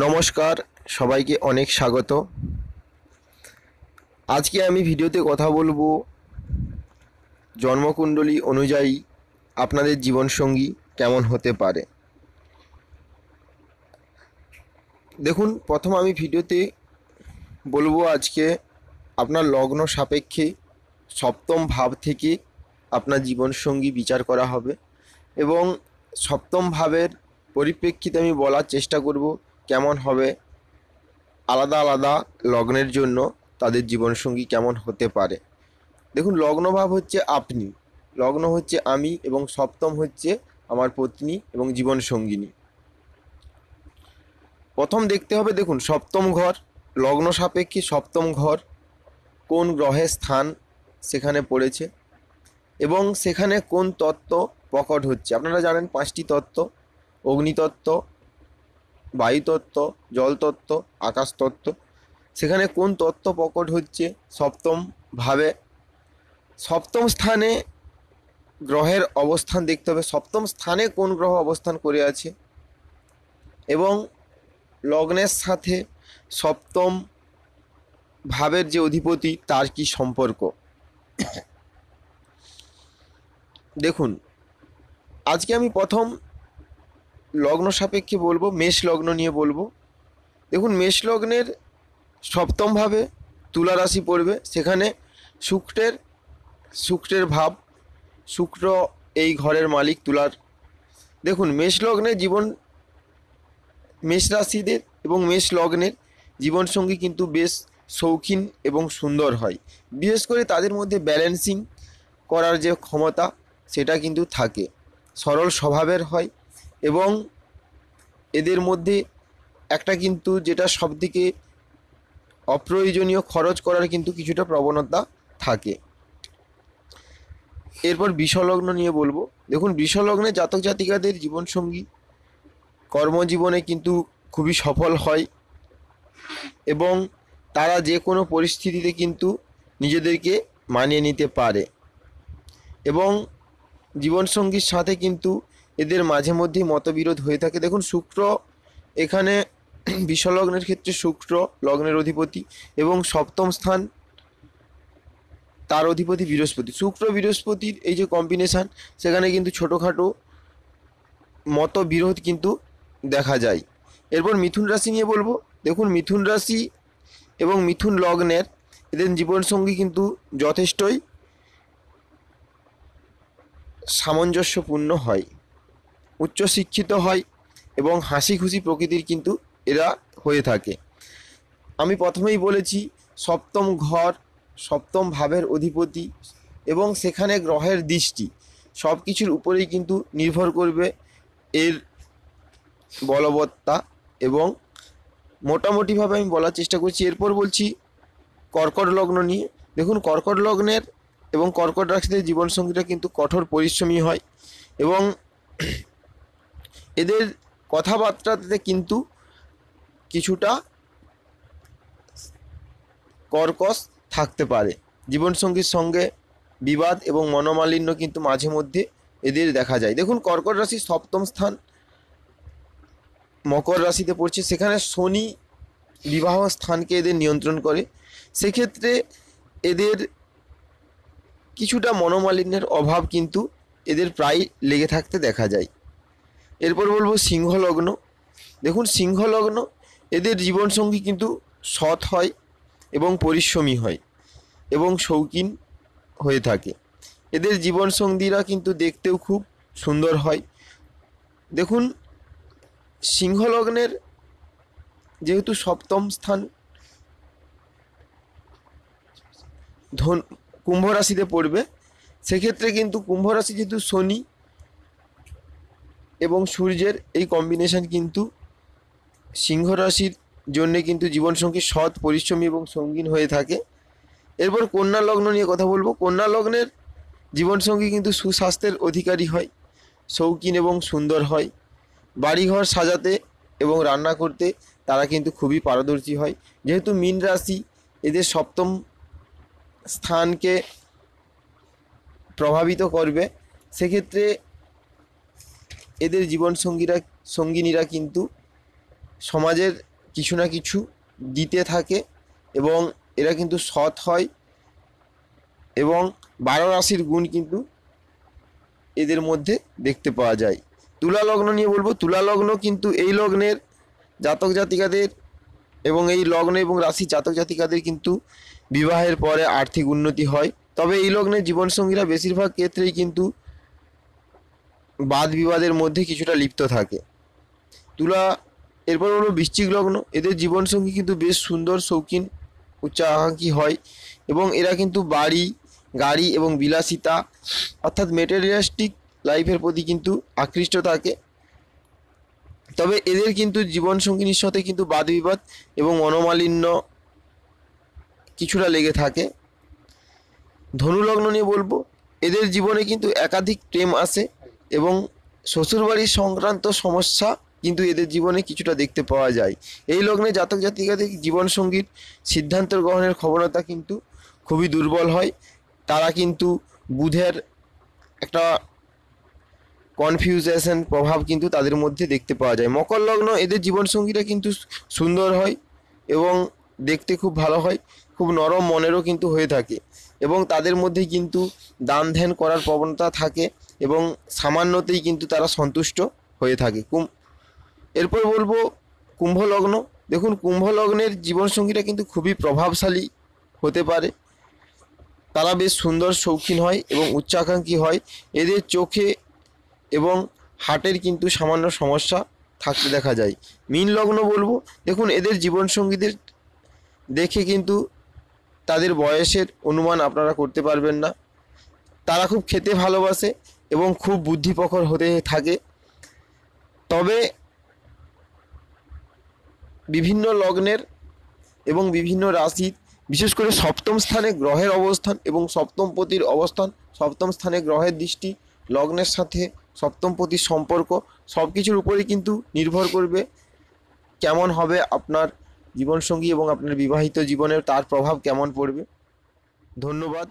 নমস্কার, সবাইকে অনেক স্বাগত। আজকে আমি ভিডিওতে কথা বলব জন্মকুণ্ডলী অনুযায়ী আপনাদের জীবনসঙ্গী কেমন হতে পারে। দেখুন, প্রথম আমি ভিডিওতে বলব আজকে আপনার লগ্ন সাপেক্ষে সপ্তম ভাব থেকে আপনার জীবনসঙ্গী বিচার করা হবে এবং সপ্তম ভাবের পরিপ্রেক্ষিতে আমি বলার চেষ্টা করব কেমন হবে? আলাদা আলাদা লগ্নের জন্য তাদের জীবনসঙ্গী কেমন হতে পারে? দেখুন লগ্নভাব হচ্ছে আপনি। লগ্ন হচ্ছে আমি এবং সপ্তম হচ্ছে আমার পত্নী এবং জীবনসঙ্গিনী। প্রথম দেখতে হবে, দেখুন, সপ্তম ঘর, লগ্ন সাপেক্ষে সপ্তম ঘর কোন গ্রহের স্থান সেখানে পড়েছে এবং সেখানে কোন তত্ত্ব প্রকট হচ্ছে? আপনারা জানেন পাঁচটি তত্ত্ব, অগ্নিতত্ত্ব বায়ুতত্ত্ব, জলতত্ত্ব, আকাশতত্ত্ব। সেখানে কোন তত্ত্ব প্রকট হচ্ছে? সপ্তম ভাবে। সপ্তম স্থানে গ্রহের অবস্থান দেখতে হবে। সপ্তম স্থানে কোন গ্রহ অবস্থান করে আছে? এবং লগ্নের সাথে সপ্তম ভাবের যে অধিপতি, তার কি সম্পর্ক? দেখুন, আজকে আমি প্রথম লগ্ন সাপেক্ষে বলব, মেষ লগ্ন নিয়ে বলব। দেখুন, মেষ লগ্নের সপ্তমভাবে তুলা রাশি পড়বে। সেখানে শুক্রের শুক্রের ভাব, শুক্র এই ঘরের মালিক তুলার। দেখুন, মেষ লগ্নের জীবন, মেষ রাশিদের এবং মেষ লগ্নের জীবনসঙ্গী কিন্তু বেশ শৌখিন এবং সুন্দর হয়। বিশেষ করে তাদের মধ্যে ব্যালেন্সিং করার যে ক্ষমতা, সেটা কিন্তু থাকে। সরল স্বভাবের হয়। এবং এদের মধ্যে একটা কিন্তু যেটা সবদিকে অপ্রয়োজনীয় খরচ করার কিন্তু কিছুটা প্রবণতা থাকে। এরপর বিষলগ্ন নিয়ে বলব। দেখুন, বিষলগ্নে জাতক জাতিকাদের জীবনসঙ্গী কর্মজীবনে কিন্তু খুবই সফল হয় এবং তারা যে কোনো পরিস্থিতিতে কিন্তু নিজেদেরকে মানিয়ে নিতে পারে এবং জীবনসঙ্গীর সাথে কিন্তু এদের মাঝে মধ্যেই মতবিরোধ হয়ে থাকে। দেখুন, শুক্র এখানে বিষলগ্নের ক্ষেত্রে শুক্র লগ্নের অধিপতি এবং সপ্তম স্থান তার অধিপতি বৃহস্পতি। শুক্র বৃহস্পতির এই যে কম্বিনেশান সেখানে কিন্তু ছোটোখাটো মতবিরোধ কিন্তু দেখা যায়। এরপর মিথুন রাশি নিয়ে বলব। দেখুন, মিথুন রাশি এবং মিথুন লগ্নের এদের জীবনসঙ্গী কিন্তু যথেষ্টই সামঞ্জস্যপূর্ণ হয়। উচ্চশিক্ষিত হয় এবং হাসি খুশি প্রকৃতির কিন্তু এরা হয়ে থাকে। আমি প্রথমেই বলেছি, সপ্তম ঘর, সপ্তম ভাবের অধিপতি এবং সেখানে গ্রহের দৃষ্টি সব কিছুর উপরেই কিন্তু নির্ভর করবে এর বলবত্তা এবং মোটামুটিভাবে আমি বলার চেষ্টা করছি। এরপর বলছি, কর্কট লগ্ন নিয়ে। দেখুন, কর্কট লগ্নের এবং কর্কট রাশিদের জীবনসঙ্গীরা কিন্তু কঠোর পরিশ্রমী হয় এবং এদের কথাবার্তাতে কিন্তু কিছুটা কর্কশ থাকতে পারে। জীবনসঙ্গীর সঙ্গে বিবাদ এবং মনোমালিন্য কিন্তু মাঝে মধ্যে এদের দেখা যায়। দেখুন, কর্কট রাশি সপ্তম স্থান, মকর রাশিতে পড়ছে। সেখানে শনি বিবাহ স্থানকে এদের নিয়ন্ত্রণ করে। সেক্ষেত্রে এদের কিছুটা মনোমালিন্যের অভাব কিন্তু এদের প্রায় লেগে থাকতে দেখা যায়। এরপর বলব সিংহ লগ্ন দেখুন সিংহ লগ্ন এদের জীবনসঙ্গী কিন্তু সৎ হয় এবং পরিশ্রমী হয় এবং শৌখিন হয়ে থাকে। এদের জীবনসঙ্গীরা কিন্তু দেখতেও খুব সুন্দর হয়। দেখুন সিংহ লগ্নের যেহেতু সপ্তম স্থান, ধন, কুম্ভ রাশিতে পড়বে। সেক্ষেত্রে কিন্তু কুম্ভ রাশি যেহেতু শনি এবং সূর্যের এই কম্বিনেশন কিন্তু সিংহ রাশির জন্যে কিন্তু জীবনসঙ্গী সৎ, পরিশ্রমী এবং সঙ্গীন হয়ে থাকে। এরপর কন্যা লগ্ন নিয়ে কথা বলব। কন্যা লগ্নের জীবনসঙ্গী কিন্তু সুস্বাস্থ্যের অধিকারী হয়, শৌখিন এবং সুন্দর হয়। বাড়িঘর সাজাতে এবং রান্না করতে তারা কিন্তু খুবই পারদর্শী হয়। যেহেতু মীন রাশি, এদের সপ্তম স্থানকে প্রভাবিত করবে। সেক্ষেত্রে এদের জীবনসঙ্গীরা, সঙ্গিনীরা কিন্তু সমাজের কিছু না কিছু দিতে থাকে এবং এরা কিন্তু সৎ হয় এবং বারো রাশির গুণ কিন্তু এদের মধ্যে দেখতে পাওয়া যায়। তুলা লগ্ন নিয়ে বলব, তুলা লগ্ন কিন্তু এই লগ্নের জাতক জাতিকাদের এবং এই লগ্ন এবং রাশি জাতক জাতিকাদের কিন্তু বিবাহের পরে আর্থিক উন্নতি হয়। তবে এই লগ্নের জীবনসঙ্গীরা বেশিরভাগ ক্ষেত্রেই কিন্তু বাদ বিবাদের মধ্যে কিছুটা লিপ্ত থাকে। তুলা, এরপর হলো বৃশ্চিক লগ্ন। এদের জীবনসঙ্গী কিন্তু বেশ সুন্দর, শৌখিন, উচ্চাকাঙ্ক্ষী হয় এবং এরা কিন্তু বাড়ি, গাড়ি এবং বিলাসিতা, অর্থাৎ মেটেরিয়ালিস্টিক লাইফের প্রতি কিন্তু আকৃষ্ট থাকে। তবে এদের কিন্তু জীবনসঙ্গিনীর সাথে কিন্তু বাদ বিবাদ এবং মনোমালিন্য কিছুটা লেগে থাকে। ধনুলগ্ন নিয়ে বলব, এদের জীবনে কিন্তু একাধিক প্রেম আসে। এবং শ্বশুরবাড়ির সংক্রান্ত সমস্যা কিন্তু এদের জীবনে কিছুটা দেখতে পাওয়া যায়। এই লগ্নে জাতক জাতিকাদের জীবনসঙ্গীর সিদ্ধান্ত গ্রহণের ক্ষমতা কিন্তু খুবই দুর্বল হয়। তারা কিন্তু বুধের একটা কনফিউজেশন প্রভাব কিন্তু তাদের মধ্যে দেখতে পাওয়া যায়। মকর লগ্ন এদের জীবনসঙ্গীরা কিন্তু সুন্দর হয় এবং দেখতে খুব ভালো হয়, খুব নরম মনেরও কিন্তু হয়ে থাকে এবং তাদের মধ্যে কিন্তু দান ধ্যান করার প্রবণতা থাকে। এবং সামান্যতেই কিন্তু তারা সন্তুষ্ট হয়ে থাকে। কুম এরপর বলব কুম্ভ লগ্ন দেখুন কুম্ভ লগ্নের কিন্তু খুবই প্রভাবশালী হতে পারে। তারা বেশ সুন্দর শৌখিন হয় এবং উচ্চাকাঙ্ক্ষী হয়। এদের চোখে এবং হার্টের কিন্তু সামান্য সমস্যা থাকতে দেখা যায়। মীন লগ্ন বলব, দেখুন, এদের জীবনসঙ্গীদের দেখে কিন্তু তাদের বয়সের অনুমান আপনারা করতে পারবেন না। তারা খুব খেতে ভালোবাসে এবং খুব বুদ্ধিপ্রখর হতে থাকে। তবে বিভিন্ন লগ্নের এবং বিভিন্ন রাশির, বিশেষ করে সপ্তম স্থানে গ্রহের অবস্থান এবং সপ্তম পতির অবস্থান, সপ্তম স্থানে গ্রহের দৃষ্টি, লগ্নের সাথে সপ্তম পতির সম্পর্ক সব কিছুর উপরেই কিন্তু নির্ভর করবে কেমন হবে আপনার জীবনসঙ্গী এবং আপনার বিবাহিত জীবনের, তার প্রভাব কেমন পড়বে। ধন্যবাদ।